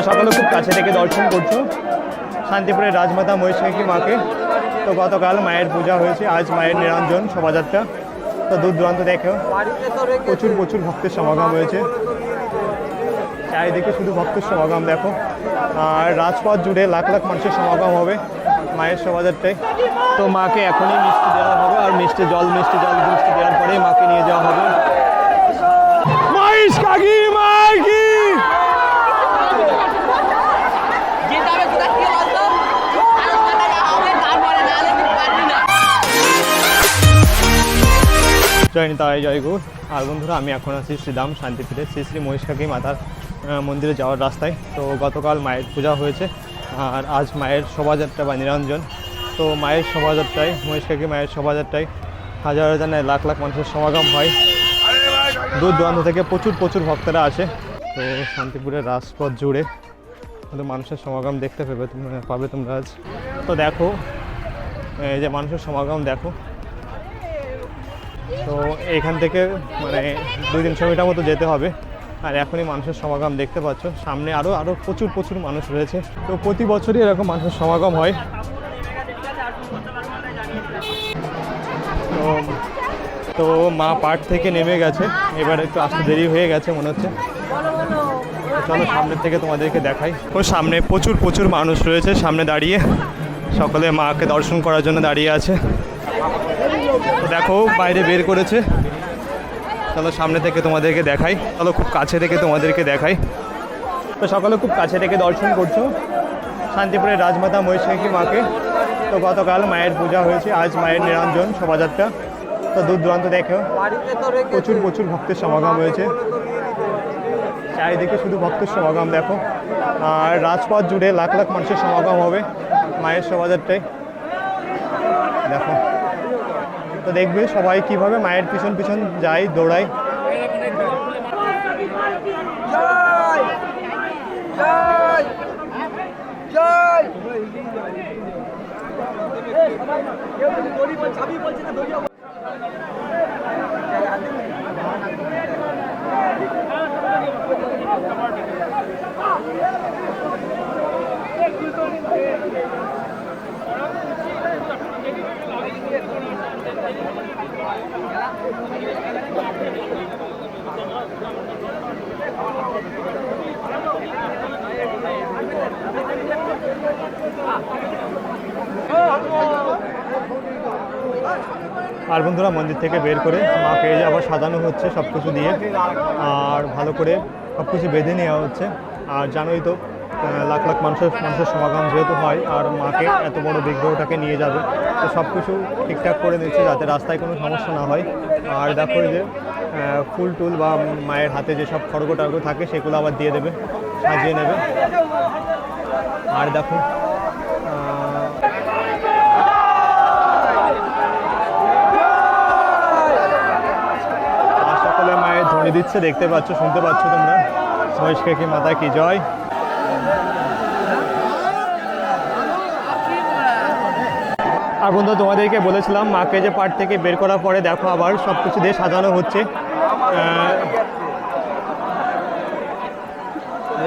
তো সকলে খুব কাছে থেকে দর্শন করছ। শান্তিপুরের রাজমাতা মহিষাখী মাকে। তো গতকাল মায়ের পূজা হয়েছে, আজ মায়ের নিরঞ্জন শোভাযাত্রা। তো দূর দূরান্ত দেখেও প্রচুর প্রচুর ভক্তের সমাগম হয়েছে। চারিদিকে শুধু ভক্তের সমাগম, দেখো। আর রাজপথ জুড়ে লাখ লাখ মানুষের সমাগম হবে মায়ের শোভাযাত্রায়। তো মাকে এখনই মিষ্টি দেওয়া হবে, আর মিষ্টি জল মিষ্টি জল, মিষ্টি দেওয়ার পরেই মাকে নিয়ে যাওয়া হবে। জয় নিতাই জয় গুর আর বন্ধুরা, আমি এখন আছি শ্রীধাম শান্তিপীঠে। শ্রী শ্রী মহিষকাকি মাতার মন্দিরে যাওয়ার রাস্তায়। তো গতকাল মায়ের পূজা হয়েছে। আর আজ মায়ের শোভাযাত্রা বা নিরঞ্জন। তো মায়ের শোভাযাত্রায়, মহিষকাকি মায়ের শোভাযাত্রায় হাজার হাজার লাখ লাখ মানুষের সমাগম হয়। দূর দূরান্ত থেকে প্রচুর প্রচুর ভক্তরা আসে। তো শান্তিপুরের রাজপথ জুড়ে মানুষের সমাগম দেখতে পাবে তোমরা পাবে তোমরা আজ। তো দেখো, এই যে মানুষের সমাগম দেখো। তো এখান থেকে মানে দুই তিনশো মিটার মতো যেতে হবে। আর এখনই মানুষের সমাগম দেখতে পাচ্ছ। সামনে আরও আরও প্রচুর প্রচুর মানুষ রয়েছে। তো প্রতি বছরই এরকম মানুষের সমাগম হয়। তো তো মা পাট থেকে নেমে গেছে। এবার একটু আসতে দেরি হয়ে গেছে মনে হচ্ছে। চলো সামনের থেকে তোমাদেরকে দেখাই। ও সামনে প্রচুর প্রচুর মানুষ রয়েছে সামনে দাঁড়িয়ে। সকলে মাকে দর্শন করার জন্য দাঁড়িয়ে আছে। দেখো, বাইরে বের করেছে। চলো সামনে থেকে তোমাদেরকে দেখাই। চলো খুব কাছে থেকে তোমাদেরকে দেখাই। তো সকলে খুব কাছে থেকে দর্শন করছ। শান্তিপুরের রাজমাতা মহিষাখী মাকে। তো গতকাল মায়ের পূজা হয়েছে। আজ মায়ের নিরঞ্জন শোভাযাত্রা। তো দূর দূরান্ত দেখো, প্রচুর প্রচুর ভক্তের সমাগম হয়েছে। চারিদিকে শুধু ভক্তের সমাগম, দেখো। আর রাজপথ জুড়ে লাখ লাখ মানুষের সমাগম হবে মায়ের শোভাযাত্রায়। দেখো। তো দেখবে সবাই কীভাবে মায়ের পিছন পিছন যায় দৌড়ায়। আর বন্ধুরা, মন্দির থেকে বের করে মাকে আবার সাজানো হচ্ছে সব কিছু দিয়ে। আর ভালো করে সব কিছু বেঁধে নেওয়া হচ্ছে। আর জানোই তো লাখ লাখ মানুষের মানুষের সমাগম যেহেতু হয়, আর মাকে এত বড় বিগ্রহটাকে নিয়ে যাবে, তো সব কিছু ঠিকঠাক করে দিচ্ছে যাতে রাস্তায় কোনো সমস্যা না হয়। আর দেখো যে ফুল টুল বা মায়ের হাতে যে সব খড়গো টর্গ থাকে, সেগুলো আবার দিয়ে দেবে, সাজিয়ে নেবে। আর দেখো সকলে মায়ের ধ্বনি দিচ্ছে, দেখতে পাচ্ছ, শুনতে পাচ্ছ তোমরা? মহেশকে কি মাতা কি জয়? আর বন্ধু তোমাদেরকে বলেছিলাম, মাকে যে পাট থেকে বের করার পরে দেখো আবার সব কিছু দিয়ে সাজানো হচ্ছে।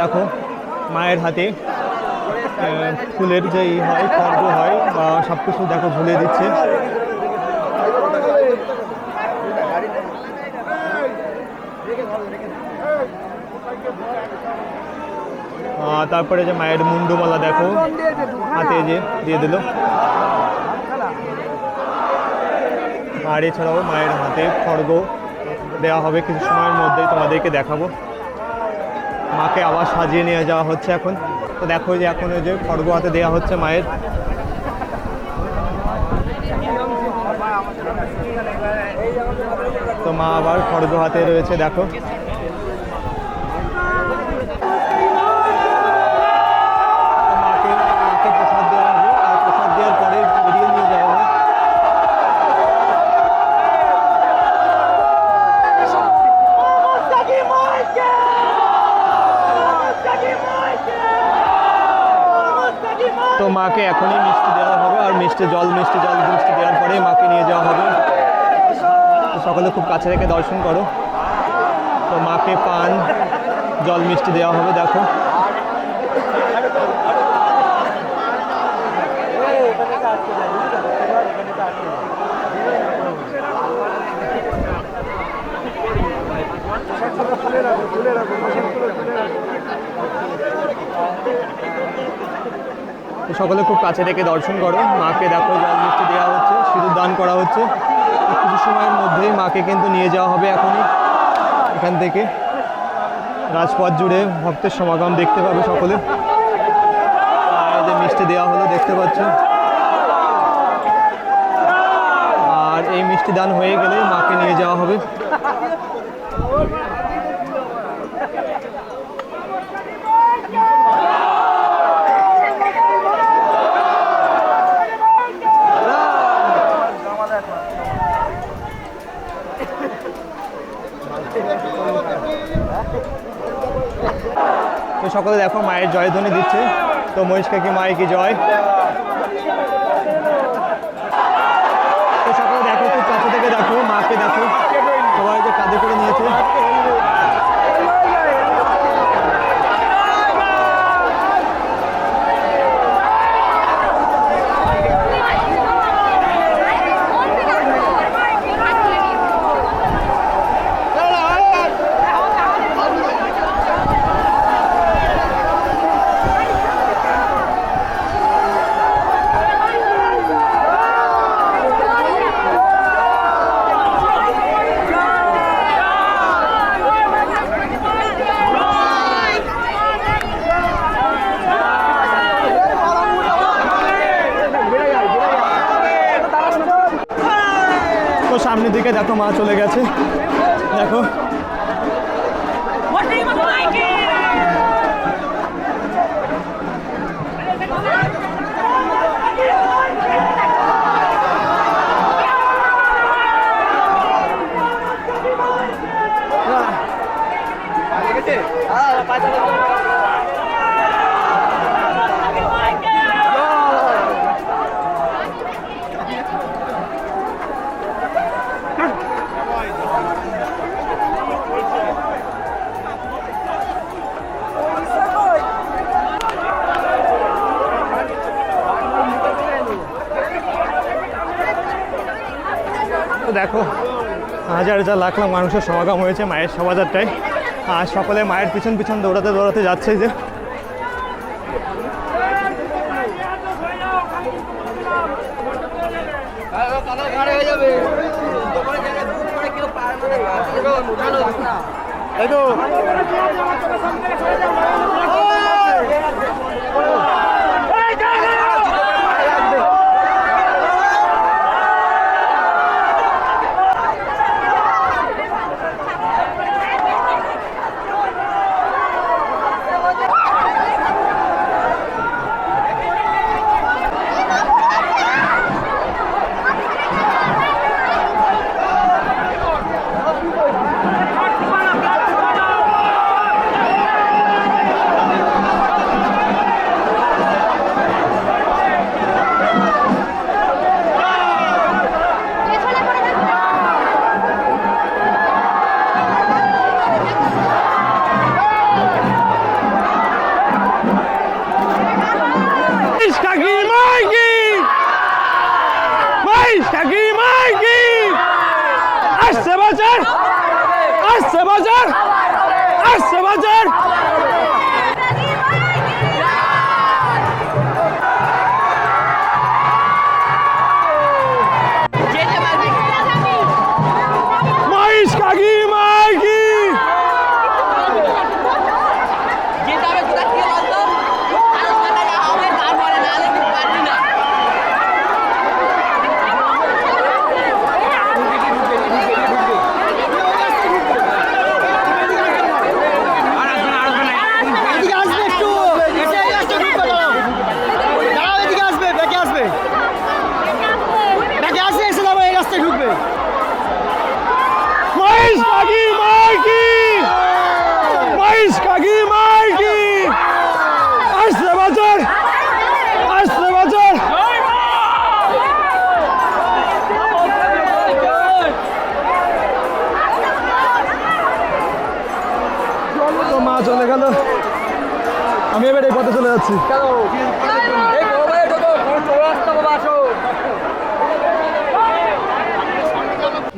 দেখো, মায়ের হাতে ফুলের যে ই হয় খর্গ হয় সব কিছু দেখো ঝুলিয়ে দিচ্ছে। তারপরে যে মায়ের মুন্ডুমালা দেখো, হাতে যে দিয়ে দিল। আর এছাড়াও মায়ের হাতে খড়গ দেওয়া হবে কিছু সময়ের মধ্যেই তোমাদেরকে দেখাবো। মাকে আবার সাজিয়ে নিয়ে যাওয়া হচ্ছে এখন। তো দেখো যে এখন ওই যে খড়গ হাতে দেওয়া হচ্ছে মায়ের। তো মা আবার খড়গ হাতে রয়েছে, দেখো। মাকে এখনই মিষ্টি দেওয়া হবে আর মিষ্টি জল মিষ্টি জল, মিষ্টি দেওয়ার পরে মাকে নিয়ে যাওয়া হবে। সকলে খুব কাছে রেখে দর্শন করো। তো মাকে পান, জল, মিষ্টি দেওয়া হবে, দেখো। সকলে খুব কাছে থেকে দর্শন করো। মাকে দেখো, জল মিষ্টি দেওয়া হচ্ছে, সিঁদুর দান করা হচ্ছে। কিছু সময়ের মধ্যেই মাকে কিন্তু নিয়ে যাওয়া হবে এখনই। এখান থেকে রাজপথ জুড়ে ভক্তের সমাগম দেখতে পাবে সকলে। যে মিষ্টি দেওয়া হলো দেখতে পাচ্ছ। আর এই মিষ্টি দান হয়ে গেলে মাকে নিয়ে যাওয়া হবে। তো সকলে দেখো, মায়ের জয় জয়ধ্বনি দিচ্ছে। তো মহিষকে কি মায়ের কি জয়? তো সকলে দেখো, খুব কাছে থেকে দেখো, মাকে দেখো। সবাই যে করে নিয়েছে। সামনের দিকে দেখো মা চলে গেছে। দেখো। হাজার হাজার লাখ লাখ মানুষের সমাগম হয়েছে মায়ের শোভাযাত্রায়। আর সকলে মায়ের পিছন পিছন দৌড়াতে দৌড়াতে যাচ্ছে যে।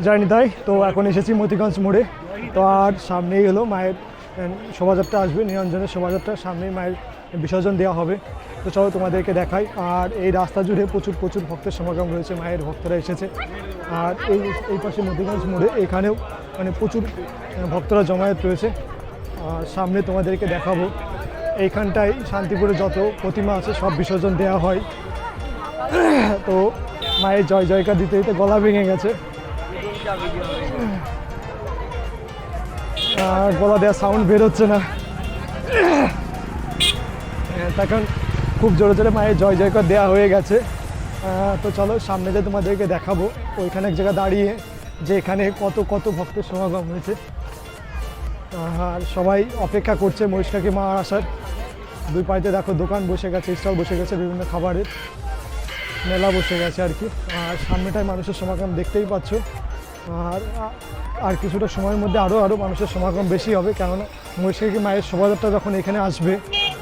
জানি তাই, তো এখন এসেছি মতিগঞ্জ মোড়ে। তো আর সামনেই হলো মায়ের শোভাযাত্রা আসবে, নিরঞ্জনের শোভাযাত্রা, সামনেই মায়ের বিসর্জন দেওয়া হবে। তো চলো তোমাদেরকে দেখাই, আর এই রাস্তা জুড়ে প্রচুর প্রচুর ভক্তের সমাগম রয়েছে, মায়ের ভক্তরা এসেছে। আর এই এই পাশে মতিগঞ্জ মোড়ে এখানেও মানে প্রচুর ভক্তরা জমায়েত রয়েছে। আর সামনে তোমাদেরকে দেখাবো, এইখানটায় শান্তিপুরে যত প্রতিমা আছে, সব বিসর্জন দেওয়া হয়। তো মায়ের জয়, জয়কার দিতে দিতে গলা ভেঙে গেছে। গলা দেওয়া সাউন্ড বের হচ্ছে না। তখন খুব জোরে জোরে মায়ের জয় জয়কার দেওয়া হয়ে গেছে। তো চলো সামনে যে তোমাদেরকে দেখাবো, ওইখানে এক জায়গায় দাঁড়িয়ে যে এখানে কত কত ভক্তের সমাগম হয়েছে। আর সবাই অপেক্ষা করছে মহিষকাকে মা আসার। দুই পাইতে দেখো দোকান বসে গেছে, স্টল বসে গেছে, বিভিন্ন খাবারের মেলা বসে গেছে আর কি। আর সামনেটায় মানুষের সমাগম দেখতেই পাচ্ছ। আর আর কিছুটা সময়ের মধ্যে আরও আরও মানুষের সমাগম বেশি হবে, কেননা মহিষকাকি মায়ের শোভাযাত্রা যখন এখানে আসবে,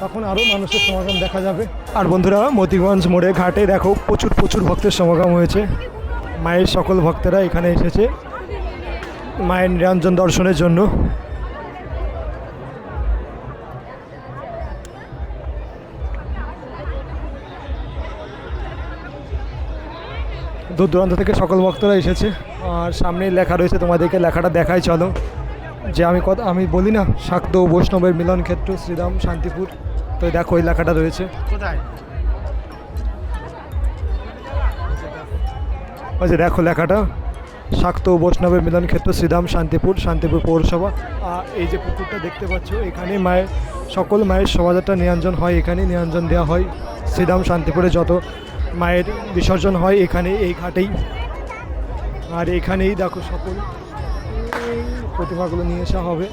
তখন আরও মানুষের সমাগম দেখা যাবে। আর বন্ধুরা, মতিগঞ্জ মোড়ে ঘাটে দেখো প্রচুর প্রচুর ভক্তের সমাগম হয়েছে। মায়ের সকল ভক্তেরা এখানে এসেছে। মায়ের নিরঞ্জন দর্শনের জন্য। দূর দূরান্ত থেকে সকল ভক্তরা এসেছে। আর সামনেই লেখা রয়েছে তোমাদেরকে লেখাটা দেখাই চলো। যে আমি কত আমি বলি না শাক্ত ও বৈষ্ণবের মিলন ক্ষেত্র শ্রীরাম শান্তিপুর। তো দেখো ওই লেখাটা রয়েছে। ওই যে দেখো লেখাটা। শাক্ত ও বৈষ্ণবের মিলন ক্ষেত্র শ্রীরাম শান্তিপুর শান্তিপুর পৌরসভা। আর এই যে পুকুরটা দেখতে পাচ্ছ এখানে মায়ের সকল মায়ের শোভাযাত্রা নিরঞ্জন হয় এখানে নিরঞ্জন দেওয়া হয়। শ্রীরাম শান্তিপুরে যত মায়ের বিসর্জন হয় এখানে, এই ঘাটেই। আর এখানেই দেখো সকল প্রতিমাগুলো নিয়ে আসা হবে।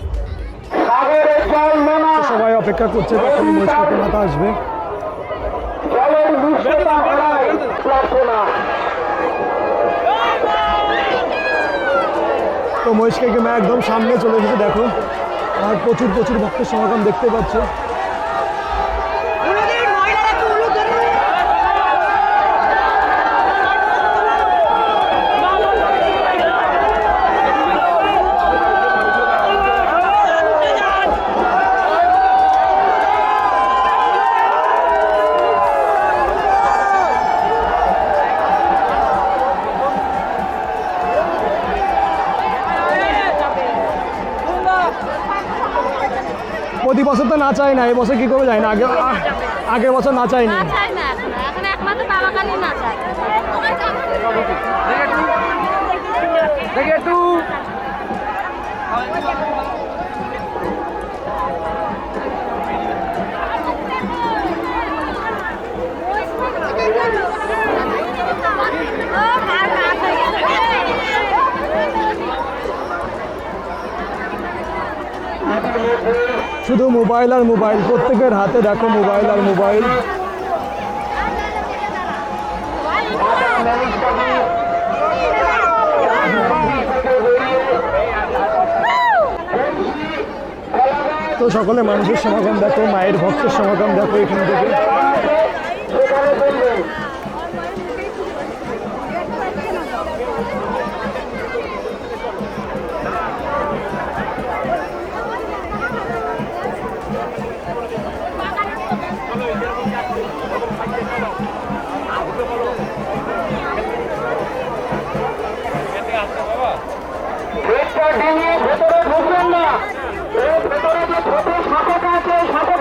সবাই অপেক্ষা করছে আসবে। তো মহিষকাকি মা একদম সামনে চলে এসেছে, দেখো। আর প্রচুর প্রচুর ভক্তের সমাগম দেখতে পাচ্ছ। বছর তো না চাই না এবছর কি করে যায় না আগে আগের বছর না এখন এখন একমাত্র বাবা কালী নাচায় ও কার কার হয়ে গেছে শুধু মোবাইল আর মোবাইল, প্রত্যেকের হাতে দেখো মোবাইল আর মোবাইল। তো সকলে মানুষের সমাগম দেখো, মায়ের ভক্তের সমাগম দেখো এখান থেকে। ভেতরে ঢুকবেন না। এই ভেতরে যে ছোট সাপটা আছে শাখা